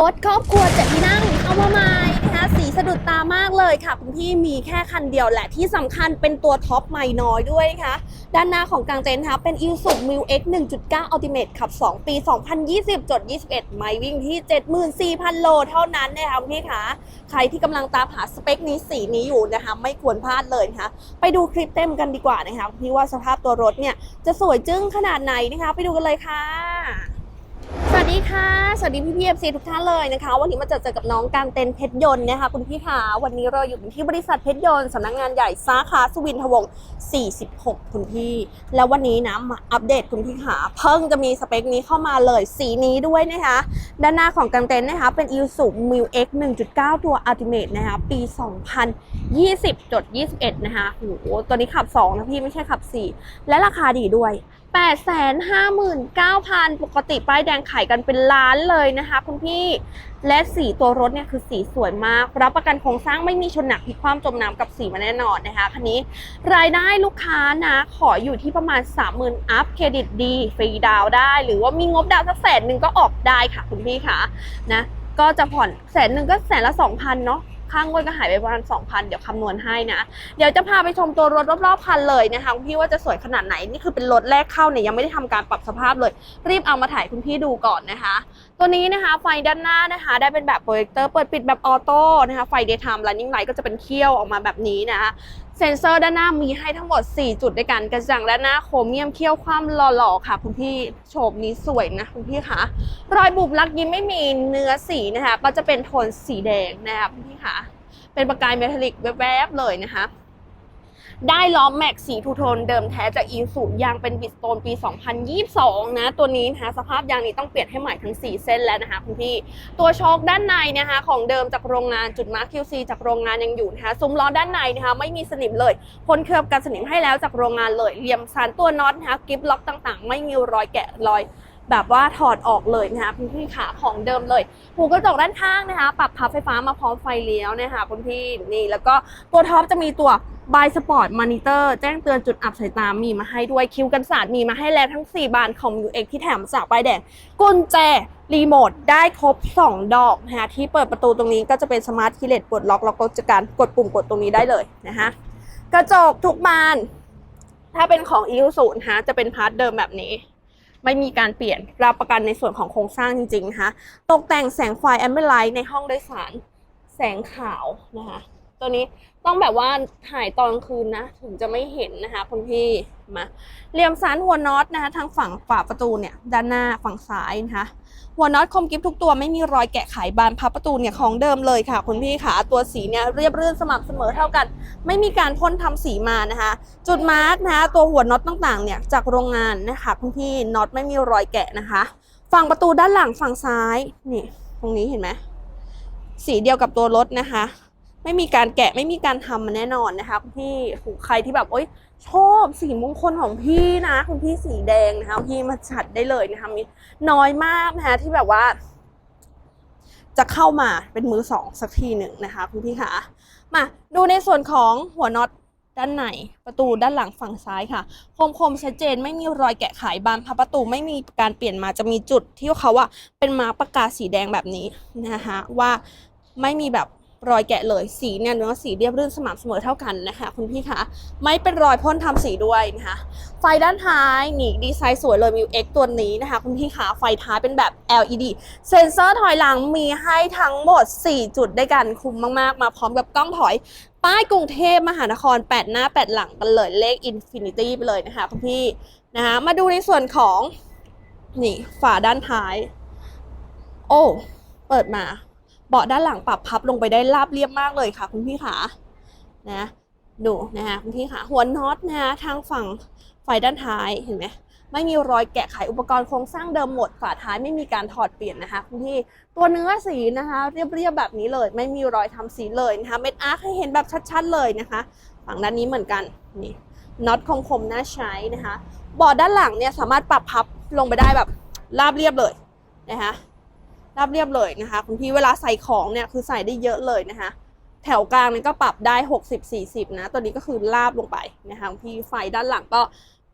รถครอบครัวเจ็ดที่นั่งเอามาใหม่นะคะสีสะดุดตามากเลยค่ะคุณพี่มีแค่คันเดียวแหละที่สำคัญเป็นตัวท็อปใหม่น้อยด้วยนะคะ ด้านหน้าของกลางเต็นท์นะคะเป็น i s u m i l X 1.9 Ultimate ขับ 2 ปี 2020จด21 ไมล์วิ่งที่ 74,000 โลเท่านั้นนะคะคุณพี่คะใครที่กำลังตามหาสเปคนี้สีนี้อยู่นะคะไม่ควรพลาดเลยนะคะไปดูคลิปเต็มกันดีกว่านะคะพี่ว่าสภาพตัวรถเนี่ยจะสวยจึ้งขนาดไหนนะคะ ไปดูกันเลยค่ะ ดีค่ะ สวัสดีพี่พีเอฟซีทุกท่านเลยนะคะ วันนี้มาเจอเจอกับน้องการเต็นเพชรยนต์นะคะคุณพี่ค่ะวันนี้เราอยู่ที่บริษัทเพชรยนต์สำนักงานใหญ่สาขาสุวินทวงศ์46 คุณพี่ แล้ววันนี้นะมาอัปเดตคุณพี่ค่ะเพิ่งจะมีสเปคนี้เข้ามาเลยสีนี้ด้วยนะคะ ด้านหน้าของการเต็นนะคะ เป็น i s u m i l X 1.9 ตัว Ultimate นะคะปี 2020จด21 นะคะโอ้โหตัวนี้ขับ 2 นะพี่ไม่ใช่ขับ 4 และราคาดีด้วย859,000 ปกติป้ายแดงขายกันเป็นล้านเลยนะคะคุณพี่ และสีตัวรถเนี่ยคือสีสวยมาก รับประกันโครงสร้างไม่มีชนหนักพิคว่ำจมน้ำกับสีมาแน่นอนนะคะคันนี้รายได้ลูกค้านะ ขออยู่ที่ประมาณ 30,000 อัพเครดิตดี ฟรีดาวได้ หรือว่ามีงบดาวสักแสนหนึ่งก็ออกได้ค่ะคุณพี่ค่ะนะก็จะผ่อนแสนหนึ่งก็แสนละ 2,000 เนาะ ค่างวดก็หายไปประมาณ2,000 เดี๋ยวคำนวณให้นะ เดี๋ยวจะพาไปชมตัวรถรอบๆคันเลยนะคะคุณพี่ว่าจะสวยขนาดไหน นี่คือเป็นรถแรกเข้าเนี่ยยังไม่ได้ทำการปรับสภาพเลย รีบเอามาถ่ายคุณพี่ดูก่อนนะคะ ตัวนี้นะคะไฟด้านหน้านะคะ ได้เป็นแบบโปรเจคเตอร์เปิดปิดแบบออโต้นะคะไฟ daytime running light ก็จะเป็นเขี้ยวออกมาแบบนี้นะคะ เซ็นเซอร์ด้านหน้ามีให้ทั้งหมด 4 จุดด้วยกันกระจังด้านหน้าโครเมียมเขี้ยวคว่ำหล่อๆค่ะคุณพี่โฉมนี้สวยนะคุณพี่คะรอยบุบลักยิ้มไม่มีเนื้อสีนะคะก็จะเป็นโทนสีแดงนะคะคุณพี่คะเป็นประกายเมทัลลิกแวบๆเลยนะคะ ได้ล้อแม็กสีทูโทนเดิมแท้จากอีสูยางเป็นบิสโตนปี 2022 นะ ตัวนี้นะคะสภาพยางนี้ต้องเปลี่ยนให้ใหม่ทั้ง 4 เส้นแล้วนะคะคุณพี่ ตัวโชคด้านในนะคะของเดิมจากโรงงานจุดมาร์ค QC จากโรงงานยังอยู่นะคะซุ้มล้อด้านในนะคะไม่มีสนิมเลยพ่นเคลือบกันสนิมให้แล้วจากโรงงานเลยเหลี่ยมสารตัวน็อตนะคะกิฟล็อกต่างๆ ไม่มีรอยแกะรอย แบบว่าถอดออกเลยนะคะคุณพี่ขาของเดิมเลยหูกระจกด้านข้างนะคะ ปรับพับไฟฟ้ามาพร้อมไฟเลี้ยวนะคะคุณพี่นี่แล้วก็ตัวท็อปจะมีตัวบายสปอร์ตมอนิเตอร์แจ้งเตือนจุดอับสายตามีมาให้ด้วยคิวกันศาสตร์มีมาให้แล้วทั้ง 4 บานของ UX ที่แถมจากป้ายแดงกุญแจรีโมทได้ครบ 2 ดอกนะคะที่เปิดประตูตรงนี้ก็จะเป็นสมาร์ทคีเลตปลดล็อกแล้วก็จะการกดปุ่มกดตรงนี้ได้เลยนะคะกระจกทุกบาน ถ้าเป็นของ e ู0นะคะจะเป็นพาร์ทเดิมแบบนี้ ไม่มีการเปลี่ยนรับประกันในส่วนของโครงสร้างจริงๆนะคะตกแต่งแสงไฟแอมเบอร์ไลท์ในห้องโดยสารแสงขาวนะคะ ตัวนี้ต้องแบบว่าถ่ายตอนคืนนะ ถึงจะไม่เห็นนะคะคุณพี่มาเหลี่ยมสารหัวน็อตนะคะ ทางฝั่งฝาประตูเนี่ย ด้านหน้าฝั่งซ้ายนะคะ หัวน็อตคมกิฟทุกตัวไม่มีรอยแกะไขบานพับประตูเนี่ยของเดิมเลยค่ะคุณพี่ค่ะตัวสีเนี่ยเรียบรื่นสม่ำเสมอเท่ากัน ไม่มีการพ่นทำสีมานะคะ จุดมาร์กนะคะตัวหัวน็อตต่างๆเนี่ยจากโรงงานนะคะคุณพี่น็อตไม่มีรอยแกะนะคะ ฝั่งประตูด้านหลังฝั่งซ้ายนี่ ตรงนี้เห็นไหมสีเดียวกับตัวรถนะคะ ไม่มีการแกะไม่มีการทำมาแน่นอนนะคะคุณพี่ใครที่แบบโอ๊ยชอบสีมงคลของพี่นะคุณพี่สีแดงนะคะพี่มาจัดได้เลยนะคะมีน้อยมากนะคะที่แบบว่า จะเข้ามาเป็นมือสองสักทีหนึ่งนะคะคุณพี่คะมาดูในส่วนของหัวน็อตด้านในประตูด้านหลังฝั่งซ้ายค่ะ คมคมๆชัดเจนไม่มีรอยแกะไขบานพับประตูไม่มีการเปลี่ยนมาจะมีจุดที่เขาว่าเป็นมาปร์กากกาสีแดงแบบนี้นะคะว่าไม่มีแบบ รอยแกะเลยสีเนี่ยเนื้อสีเรียบรื่นสม่ำเสมอเท่ากันนะคะคุณพี่คะไม่เป็นรอยพ่นทำสีด้วยนะคะไฟด้านท้ายนี่ดีไซน์สวยเลยมิวเอ็กตัวนี้นะคะคุณพี่ขาไฟท้ายเป็นแบบ LED เซนเซอร์ถอยหลังมีให้ทั้งหมด 4 จุดด้วยกันคุ้มมากๆ มาพร้อมกับกล้องถอยป้ายกรุงเทพมหานคร 8 หน้า 8 หลังกันเลยเลข Infinity ไปเลยนะคะคุณพี่นะคะมาดูในส่วนของนี่ฝาด้านท้าย โอ้ เปิดมา เบาะด้านหลังปรับพับลงไปได้ราบเรียบมากเลยค่ะ คุณพี่ขานะดูนะคะคุณพี่ขาหัวน็อตนะคะทางฝั่งไฟด้านท้ายเห็นไหมไม่มีรอยแกะไขอุปกรณ์โครงสร้างเดิมหมดฝาท้ายไม่มีการถอดเปลี่ยนนะคะคุณพี่ตัวเนื้อสีนะคะ เรียบๆแบบนี้เลย ไม่มีรอยทำสีเลยนะคะเม็ดอาร์คให้เห็นแบบชัดๆเลยนะคะ ฝั่งด้านนี้เหมือนกันนี่น็อตคมๆน่าใช้นะคะเบาะด้านหลังเนี่ยสามารถปรับพับลงไปได้แบบราบเรียบเลยนะคะ ราบเรียบเลยนะคะ คุณพี่เวลาใส่ของเนี่ยคือใส่ได้เยอะเลยนะคะ แถวกลางนี่ก็ปรับได้ 60 40 นะ ตัวนี้ก็คือลาบลงไปนะคะคุณพี่ไฟด้านหลังก็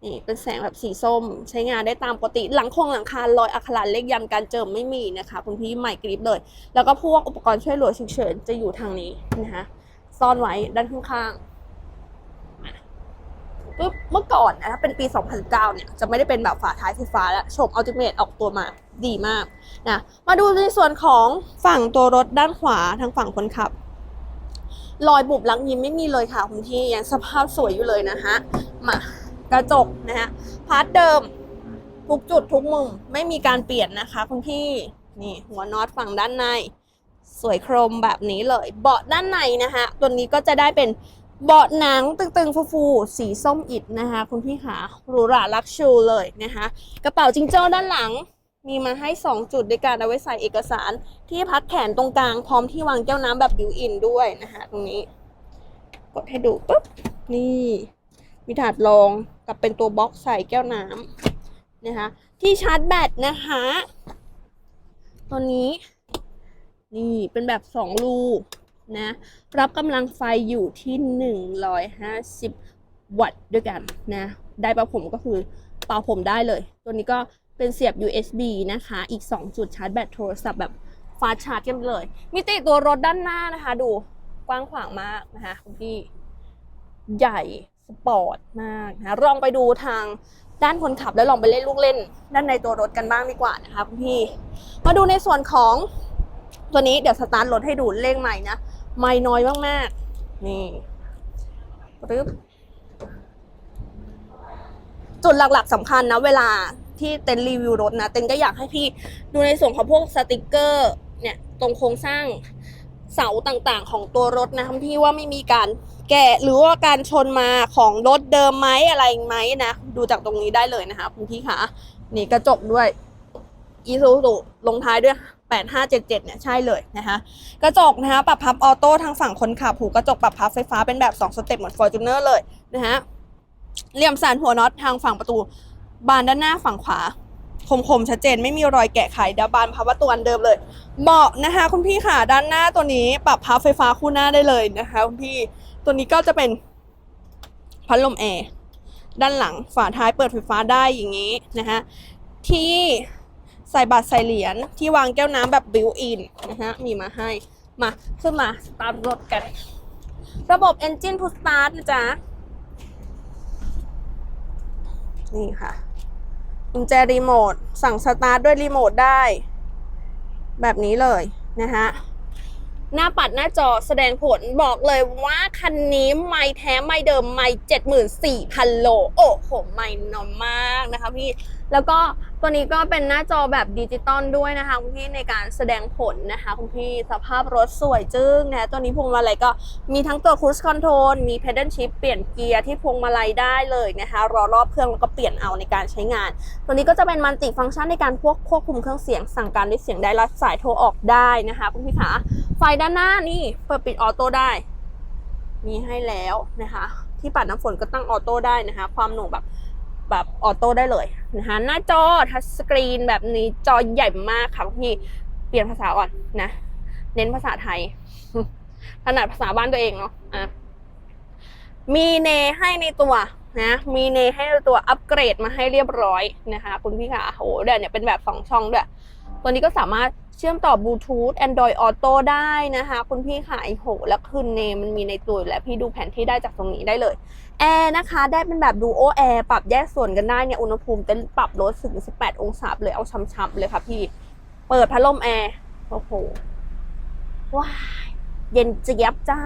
นี่เป็นแสงแบบสีส้ม ใช้งานได้ตามปกติหลังคงหลังคารอยอักขระเลขยันการเจิมไม่มีนะคะคุณพี่ใหม่กริบเลย แล้วก็พวกอุปกรณ์ช่วยเหลือฉุกเฉินจะอยู่ทางนี้นะคะซ่อนไว้ด้านข้างๆ ปุ๊บเมื่อก่อนนะคะเป็นปี 2009 เนี่ยจะไม่ได้เป็นแบบฝาท้ายไฟฟ้าแล้วโฉมอัลติเม e ออกตัวมาดีมากนะมาดูในส่วนของฝั่งตัวรถด้านขวาทางฝั่งคนขับ รอยบุบลักยิ้มไม่มีเลยค่ะคุณพี่ยังสภาพสวยอยู่เลยนะคะมากระจกนะฮะพาร์ทเดิม ทุกจุดทุกมุมไม่มีการเปลี่ยนนะคะคุณพี่นี่หัวน็อตฝั่งด้านใน สวยโครมแบบนี้เลย เบาะด้านในนะคะตัวนี้ก็จะได้เป็น เบาะหนังตึงๆ ฟูๆ สีส้มอิฐนะคะ คุณพี่ขาหรูหราลักชูเลยนะคะ กระเป๋าจิงโจ้ด้านหลังมีมาให้ 2 จุดด้วยการเอาไว้ใส่เอกสาร ที่พักแขนตรงกลางพร้อมที่วางแก้วน้ำแบบบิวอินด้วยนะคะตรงนี้ กดให้ดูปุ๊บ นี่ มีถาดรองกับเป็นตัวบล็อกใส่แก้วน้ำนะคะ ที่ชาร์จแบตนะคะตัวนี้ นี่เป็นแบบสองรู นะรับกำลังไฟอยู่ที่ 150 วัตต์ด้วยกันนะได้เป่าผมก็คือเป่าผมได้เลย ตัวนี้ก็เป็นเสียบ USB นะคะ อีก 2 จุดชาร์จแบตโทรศัพท์แบบฟาชาร์จกันเลย มิติตัวรถด้านหน้านะคะ ดูกว้างขวางมากนะคะคุณพี่ใหญ่สปอร์ตมากนะลองไปดูทางด้านคนขับแล้วลองไปเล่นลูกเล่น ด้านในตัวรถกันบ้างดีกว่านะคะคุณพี่ มาดูในส่วนของตัวนี้เดี๋ยวสตาร์ทรถให้ดูเลขใหม่นะ ไม่น้อยมากๆ นี่ปึ๊บจุดหลักๆสำคัญนะเวลาที่เต็นรีวิวรถนะ เต็นก็อยากให้พี่ดูในส่วนของพวกสติกเกอร์เนี่ยตรงโครงสร้างเสาต่างๆ ของตัวรถนะคุณพี่ว่าไม่มีการแกะหรือว่าการชนมาของรถเดิมไหมอะไรไหมนะ ดูจากตรงนี้ได้เลยนะคะคุณพี่คะนี่กระจกด้วยอีซูซูลงท้ายด้วย 8577 เนี่ยใช่เลยนะคะกระจกนะคะปรับพับออโต้ทางฝั่งคนขับหูกระจกปรับพับไฟฟ้าเป็นแบบ 2 สเต็ปเหมือน Fortuner เลยนะคะเหลี่ยมสันหัวน็อตทางฝั่งประตูบานด้านหน้าฝั่งขวาคมๆชัดเจนไม่มีรอยแกะไขเดยวบานพับประตูอันเดิมเลยเบาะนะคะ คุณพี่ค่ะด้านหน้าตัวนี้ปรับพับไฟฟ้าคู่หน้าได้เลยนะคะคุณพี่ตัวนี้ก็จะเป็นพัดลมแอร์ด้านหลังฝาท้ายเปิดไฟฟ้าได้อย่างนี้นะคะที่ ใส่บัตรใส่เหรียญที่วางแก้วน้ำแบบบิวอินนะคะมีมาให้ มาขึ้นมาสตาร์ทรถกัน ระบบ Engine Push Start นะจ๊ะ นี่ค่ะกุญแจรีโมท สั่งสตาร์ทด้วยรีโมทได้ แบบนี้เลยนะคะหน้าปัดหน้าจอแสดงผลบอกเลยว่าคันนี้ไม่แท้ไม่เดิมไม่เจ็ดหมื่นสี่พันโล โอ้โหไม่นอยมากนะคะพี่ แล้วก็ตัวนี้ก็เป็นหน้าจอแบบดิจิตอลด้วยนะคะคุณพี่ในการแสดงผลนะคะคุณพี่สภาพรถสวยจึ้งนะตัวนี้พวงมาลัยก็มีทั้งตัว cruise control มี pedal shift เปลี่ยนเกียร์ที่พวงมาลัยได้เลยนะคะรอรอบเครื่องแล้วก็เปลี่ยนเอาในการใช้งาน ตัวนี้ก็จะเป็นมันติฟังก์ชันในการพวกควบคุมเครื่องเสียง สั่งการด้วยเสียงได้รับสายโทรออกได้นะคะคุณพี่ขาไฟด้านหน้านี่เปิดปิดออโต้ได้ มีให้แล้วนะคะ ที่ปัดน้ำฝนก็ตั้งออโต้ได้นะคะ ความหน่วงแบบ แบบออโต้ได้เลยนะคะหน้าจอทัชสกรีนแบบนี้จอใหญ่มากค่ะพี่เปลี่ยนภาษาก่อนนะ เน้นภาษาไทยถนัดภาษาบ้านตัวเองเนาะอะมีเนให้ในตัวนะมีเนให้ในตัวอัปเกรดมาให้เรียบร้อยนะคะ คุณพี่ค่ะโหเดี๋ยวเนี่ยเป็นแบบสองช่องด้วย ตัวนี้ก็สามารถเชื่อมต่อบลูทูธ Android Auto ได้นะคะ คุณพี่ค่ะไอโห แล้วคืนเนมันมีในตัวอยู่แล้วพี่ดูแผนที่ได้จากตรงนี้ได้เลย แอร์นะคะ ได้เป็นแบบดูโอแอร์ปรับแยกส่วนกันได้เนี่ยอุณหภูมิเต็นปรับลดถึง 18 องศาเลยเอาช้ำๆเลยค่ะพี่ เปิดพัดลมแอร์ โอ้โหว้ายเย็นเจี๊ยบจ้า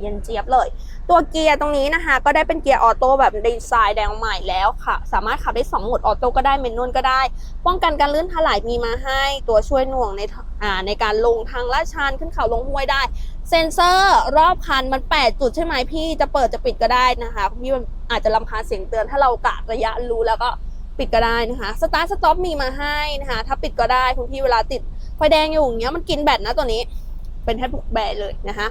เย็นเจี๊ยบเลย ตัวเกียร์ตรงนี้นะคะ ก็ได้เป็นเกียร์ออโต้แบบดีไซน์แดงใหม่แล้วค่ะ สามารถขับได้ 2 โหมดออโต้ก็ได้เมนนวลก็ได้ ป้องกันการลื่นถลายมีมาให้ ตัวช่วยหน่วงในอ่าในการลงทางลาดชันขึ้นเขาลงห้วยได้ เซ็นเซอร์รอบคันมัน 8 จุดใช่ไหมพี่จะเปิดจะปิดก็ได้นะคะพี่มันอาจจะลำคาญเสียงเตือนถ้าเรากะระยะรู้แล้วก็ปิดก็ได้นะคะสตาร์ทสต็อปมีมาให้นะคะถ้าปิดก็ได้คุณพี่เวลาติดไฟแดงอยู่อย่างเงี้ยมันกินแบตนะตัวนี้ เป็นแทบทุกแบตเลยนะคะ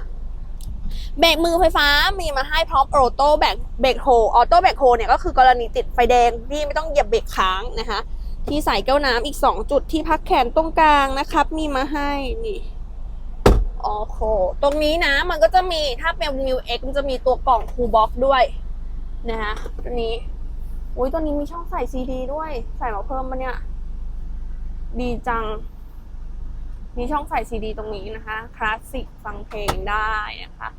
เบรกมือไฟฟ้ามีมาให้พร้อมออโต้แบกเบรกโฮออโต้แบรกโฮเนี่ยก็คือกรณีติดไฟแดงพี่ไม่ต้องเหยียบเบรกค้างนะคะ ที่ใส่แก้วน้ำอีก 2 จุดที่พักแขนตรงกลางนะครับ มีมาให้นี่โอ้โหตรงนี้นะมันก็จะมีถ้าเป็น New X มันจะมีตัวกล่องคูบ็อกด้วยนะคะตัวนี้อุ้ยตัวนี้มีช่องใส่ซีดีด้วย ใส่มาเพิ่มมาเนี่ย ดีจัง มีช่องใส่ซีดีตรงนี้นะคะ คลาสสิกฟังเพลงได้นะคะ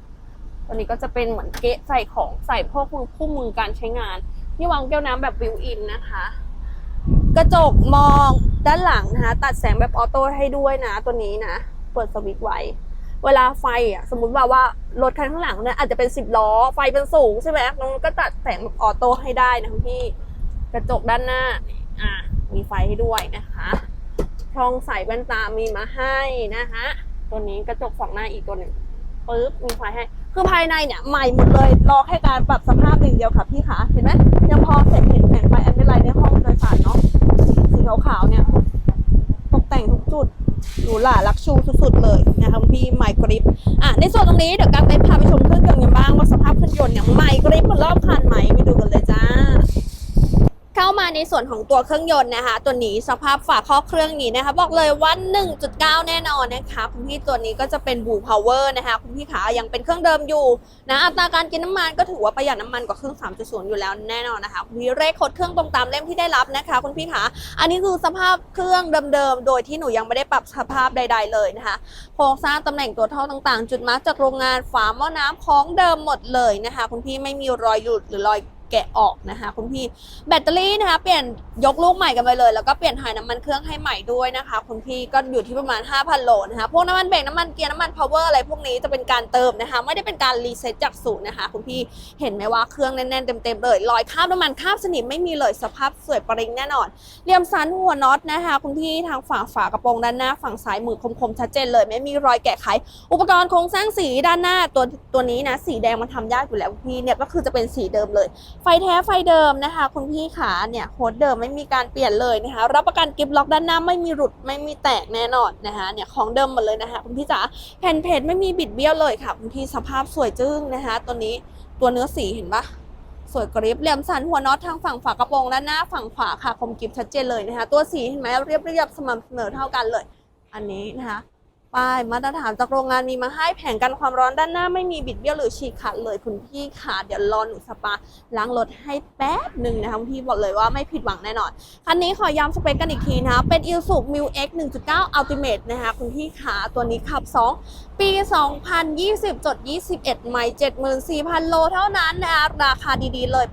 ตัวนี้ก็จะเป็นเหมือนเกะใส่ของใส่พวกมือคู่มือการใช้งานที่วางแก้วน้ำแบบวิวอินนะคะ กระจกมองด้านหลังนะคะ ตัดแสงแบบออโต้ให้ด้วยนะ ตัวนี้นะ เปิดสวิตช์ไว้ เวลาไฟอะสมมติว่าว่ารถคันข้างหลังเนี่ยอาจจะเป็นสิบล้อไฟเป็นสูงใช่ไหมมันก็ตัดแสงแบบออโต้ให้ได้นะพี่ กระจกด้านหน้าอะมีไฟให้ด้วยนะคะ ช่องใส่แว่นตามีมาให้นะคะตัวนี้กระจกสองหน้าอีกตัวหนึ่งปึ๊บมีไฟให้ คือภายในเนี่ยใหม่หมดเลยรอแค่การปรับสภาพอย่างเดียวค่ะพี่ขาเห็นไหมยังพอเสร็จเห็นแผงไฟแอมเบไลในห้องโดยสารเนาะสีขาวๆเนี่ย ตกแต่งทุกจุดหรูหราลักชูสุดๆเลยนะคะพี่ไมค์กริปอะในส่วนตรงนี้เดี๋ยวการไปพาไปชมเครื่องยนต์กันบ้างว่าสภาพเครื่องยนต์เนี่ยไมค์กริปหมดรอบคันไหมไปดูกันเลยจ้า เข้ามาในส่วนของตัวเครื่องยนต์นะคะ ตัวนี้สภาพฝาครอบเครื่องนี้นะคะ บอกเลยว่า 1.9 แน่นอนนะคะคุณพี่ตัวนี้ก็จะเป็นบูพาวเวอร์นะคะคุณพี่ขายังเป็นเครื่องเดิมอยู่นะอัตราการกินน้ำมันก็ถือว่าประหยัดน้ำมันกว่าเครื่อง 3.0 อยู่แล้วแน่นอนนะคะคุณพี่เลขคดเครื่องตรงตามเล่มที่ได้รับนะคะคุณพี่ขาอันนี้คือสภาพเครื่องเดิมๆโดยที่หนูยังไม่ได้ปรับสภาพใด ๆ เลยนะคะโครงสร้างตำแหน่งตัวท่อต่างๆ จุดมาร์กจากโรงงานฝาหม้อน้ำของเดิมหมดเลยนะคะคุณพี่ไม่มีรอยหลุดหรือรอย แกะออกนะคะคุณพี่แบตเตอรี่นะคะเปลี่ยนยกลูกใหม่กันไปเลย แล้วก็เปลี่ยนถ่ายน้ำมันเครื่องให้ใหม่ด้วยนะคะคุณพี่ก็อยู่ที่ประมาณ 5,000โลนะคะพวกน้ำมันเบรกน้ำมันเกียร์น้ำมันพาวเวอร์อะไรพวกนี้จะเป็นการเติมนะคะไม่ได้เป็นการรีเซ็ตจากศูนย์นะคะคุณพี่เห็นไหมว่าเครื่องแน่นๆเต็มๆเลยรอยคราบน้ำมันคราบสนิมไม่มีเลยสภาพสวยปริงแน่นอนเหลี่ยมสันหัวน็อตนะคะคุณพี่ทางฝาฝากระโปรงด้านหน้าฝั่งซ้ายมือคมๆชัดเจนเลย ไม่มีรอยแกะไข อุปกรณ์โครงสร้างสีด้านหน้าตัวตัวนี้นะสีแดงมันทำยากอยู่แล้วพี่เนี่ยก็คือจะเป็นสีเดิมเลยไฟแท้ไฟเดิมนะคะ คุณพี่ขาเนี่ยโฮสเดิมไม่มีการเปลี่ยนเลยนะคะ รับประกันกิฟล็อกด้านหน้าไม่มีหลุดไม่มีแตกแน่นอนนะคะเนี่ยของเดิมหมดเลยนะคะคุณพี่จ๋าแผ่นเพจไม่มีบิดเบี้ยวเลยค่ะคุณพี่สภาพสวยจึ้งนะคะ ตัวนี้ตัวเนื้อสีเห็นปะสวยกริบเหลี่ยมสันหัวน็อตทางฝั่งฝากระโปรงด้านหน้าฝั่งขวาค่ะคมกริบชัดเจนเลยนะคะ ตัวสีเห็นไหมเรียบเรียบสม่ำเสมอเท่ากันเลย อันนี้นะคะ ป้ายมาตรฐานจากโรงงานมีมาให้แผงกันความร้อนด้านหน้าไม่มีบิดเบี้ยวหรือฉีกขาดเลยคุณพี่ขาเดี๋ยวรอหนูสปาล้างรถให้แป๊บหนึ่งนะคะคุณพี่บอกเลยว่าไม่ผิดหวังแน่นอน คันนี้ขอย้ำสเปคกันอีกทีนะเป็น i s u m i l X 1.9 Ultimate นะคะคุณพี่ขาตัวนี้ขับ 2 ปี 2020 จด 21 ไมล์74,000 โลเท่านั้นนะคะราคาดีๆ เลย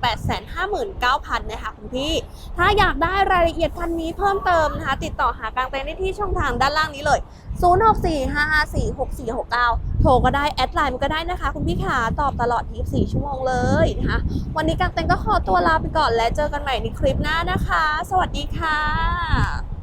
859,000 นะคะคุณพี่ ถ้าอยากได้รายละเอียดคันนี้เพิ่มเติมนะคะ ติดต่อหากลางเต็นท์ได้ที่ช่องทางด้านล่างนี้เลย 0645546469 โทรก็ได้ แอดไลน์มันก็ได้นะคะ คุณพี่ขาตอบตลอด 24 ชั่วโมงเลยนะคะ วันนี้กางเต็นท์ก็ขอตัวลาไปก่อนและเจอกันใหม่ในคลิปหน้านะคะ สวัสดีค่ะ